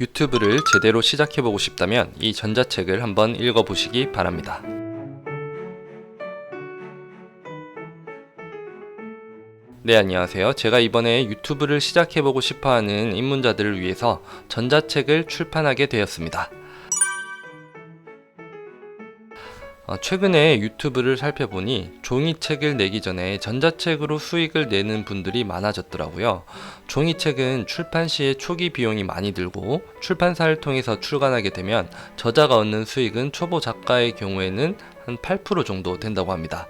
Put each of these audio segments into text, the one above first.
유튜브를 제대로 시작해보고 싶다면 이 전자책을 한번 읽어보시기 바랍니다. 네, 안녕하세요. 제가 이번에 유튜브를 시작해보고 싶어 하는 입문자들을 위해서 전자책을 출판하게 되었습니다. 최근에 유튜브를 살펴보니 종이책을 내기 전에 전자책으로 수익을 내는 분들이 많아졌더라고요. 종이책은 출판 시에 초기 비용이 많이 들고 출판사를 통해서 출간하게 되면 저자가 얻는 수익은 초보 작가의 경우에는 한 8% 정도 된다고 합니다.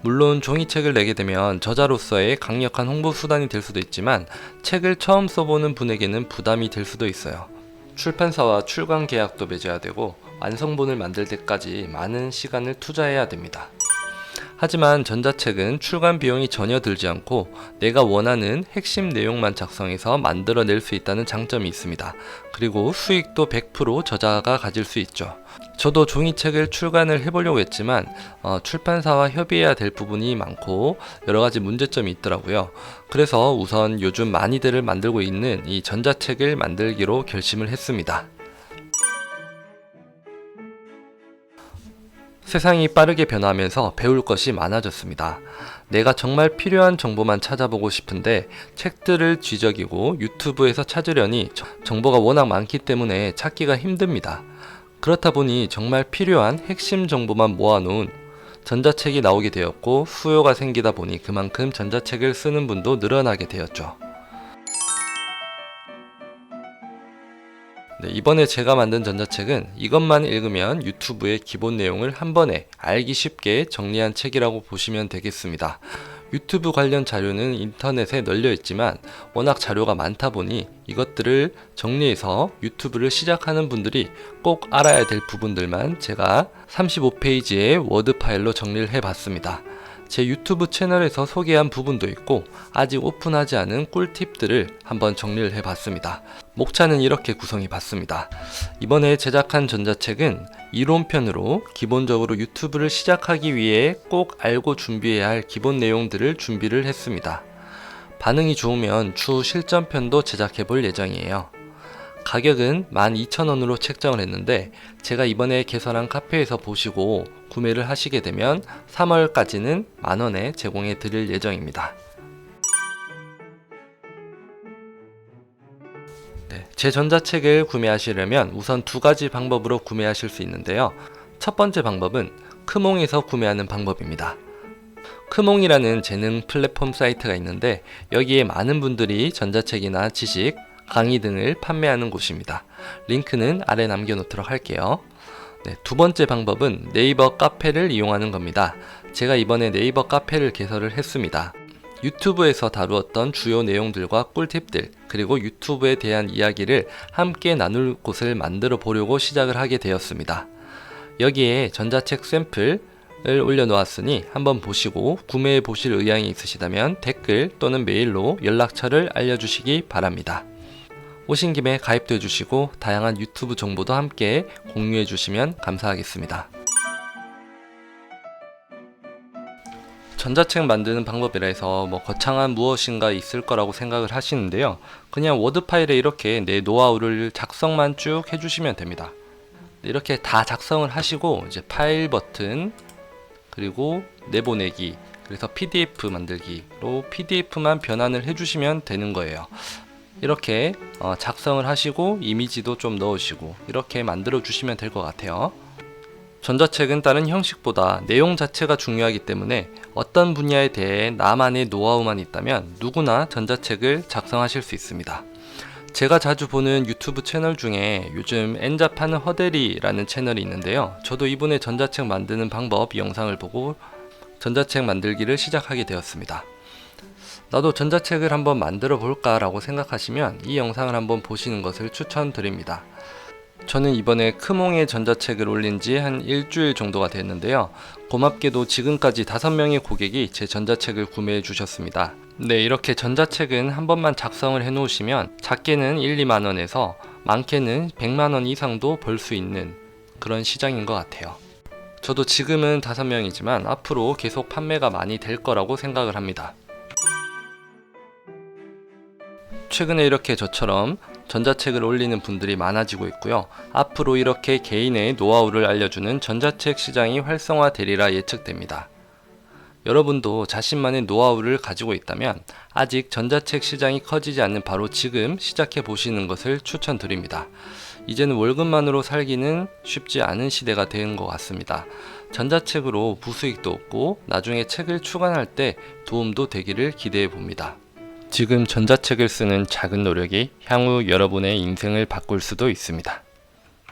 물론 종이책을 내게 되면 저자로서의 강력한 홍보 수단이 될 수도 있지만 책을 처음 써보는 분에게는 부담이 될 수도 있어요. 출판사와 출간 계약도 맺어야 되고 완성본을 만들 때까지 많은 시간을 투자해야 됩니다. 하지만 전자책은 출간 비용이 전혀 들지 않고 내가 원하는 핵심 내용만 작성해서 만들어낼 수 있다는 장점이 있습니다. 그리고 수익도 100% 저자가 가질 수 있죠. 저도 종이책을 출간을 해보려고 했지만 어, 출판사와 협의해야 될 부분이 많고 여러 가지 문제점이 있더라고요. 그래서 우선 요즘 많이들을 만들고 있는 이 전자책을 만들기로 결심을 했습니다. 세상이 빠르게 변화하면서 배울 것이 많아졌습니다. 내가 정말 필요한 정보만 찾아보고 싶은데 책들을 뒤적이고 유튜브에서 찾으려니 저- 정보가 워낙 많기 때문에 찾기가 힘듭니다. 그렇다 보니 정말 필요한 핵심 정보만 모아놓은 전자책이 나오게 되었고 수요가 생기다 보니 그만큼 전자책을 쓰는 분도 늘어나게 되었죠. 네, 이번에 제가 만든 전자책은 이것만 읽으면 유튜브의 기본 내용을 한 번에 알기 쉽게 정리한 책이라고 보시면 되겠습니다. 유튜브 관련 자료는 인터넷에 널려 있지만 워낙 자료가 많다 보니 이것들을 정리해서 유튜브를 시작하는 분들이 꼭 알아야 될 부분들만 제가 35페이지의 워드 파일로 정리를 해 봤습니다. 제 유튜브 채널에서 소개한 부분도 있고 아직 오픈하지 않은 꿀팁들을 한번 정리를 해 봤습니다. 목차는 이렇게 구성해 봤습니다. 이번에 제작한 전자책은 이론편으로 기본적으로 유튜브를 시작하기 위해 꼭 알고 준비해야 할 기본 내용들을 준비를 했습니다. 반응이 좋으면 추후 실전편도 제작해 볼 예정이에요. 가격은 12,000원으로 책정을 했는데 제가 이번에 개설한 카페에서 보시고 구매를 하시게 되면 3월까지는 만원에 제공해 드릴 예정입니다. 제 전자책을 구매하시려면 우선 두 가지 방법으로 구매하실 수 있는데요. 첫 번째 방법은 크몽에서 구매하는 방법입니다. 크몽이라는 재능 플랫폼 사이트가 있는데 여기에 많은 분들이 전자책이나 지식, 강의 등을 판매하는 곳입니다. 링크는 아래 남겨놓도록 할게요. 네, 두 번째 방법은 네이버 카페를 이용하는 겁니다. 제가 이번에 네이버 카페를 개설을 했습니다. 유튜브에서 다루었던 주요 내용들과 꿀팁들, 그리고 유튜브에 대한 이야기를 함께 나눌 곳을 만들어 보려고 시작을 하게 되었습니다. 여기에 전자책 샘플 을 올려놓았으니 한번 보시고 구매해 보실 의향이 있으시다면 댓글 또는 메일로 연락처를 알려주시기 바랍니다. 오신 김에 가입도 해주시고 다양한 유튜브 정보도 함께 공유해 주시면 감사하겠습니다. 전자책 만드는 방법이라 해서 뭐 거창한 무엇인가 있을 거라고 생각을 하시는데요. 그냥 워드 파일에 이렇게 내 노하우를 작성만 쭉 해주시면 됩니다. 이렇게 다 작성을 하시고 이제 파일 버튼 그리고 내보내기 그래서 PDF 만들기로 PDF만 변환을 해주시면 되는 거예요. 이렇게 어, 작성을 하시고 이미지도 좀 넣으시고 이렇게 만들어 주시면 될 것 같아요. 전자책은 다른 형식보다 내용 자체가 중요하기 때문에 어떤 분야에 대해 나만의 노하우만 있다면 누구나 전자책을 작성하실 수 있습니다. 제가 자주 보는 유튜브 채널 중에 요즘 엔잡하는 허대리라는 채널이 있는데요. 저도 이분의 전자책 만드는 방법 영상을 보고 전자책 만들기를 시작하게 되었습니다. 나도 전자책을 한번 만들어 볼까라고 생각하시면 이 영상을 한번 보시는 것을 추천드립니다. 저는 이번에 크몽의 전자책을 올린 지 한 일주일 정도가 됐는데요. 고맙게도 지금까지 다섯 명의 고객이 제 전자책을 구매해 주셨습니다. 네, 이렇게 전자책은 한 번만 작성을 해 놓으시면 작게는 1, 2만 원에서 많게는 100만 원 이상도 벌 수 있는 그런 시장인 것 같아요. 저도 지금은 다섯 명이지만 앞으로 계속 판매가 많이 될 거라고 생각을 합니다. 최근에 이렇게 저처럼 전자책을 올리는 분들이 많아지고 있고요. 앞으로 이렇게 개인의 노하우를 알려주는 전자책 시장이 활성화되리라 예측됩니다. 여러분도 자신만의 노하우를 가지고 있다면 아직 전자책 시장이 커지지 않는 바로 지금 시작해 보시는 것을 추천드립니다. 이제는 월급만으로 살기는 쉽지 않은 시대가 된 것 같습니다. 전자책으로 부수익도 얻고 나중에 책을 출간할 때 도움도 되기를 기대해 봅니다. 지금 전자책을 쓰는 작은 노력이 향후 여러분의 인생을 바꿀 수도 있습니다.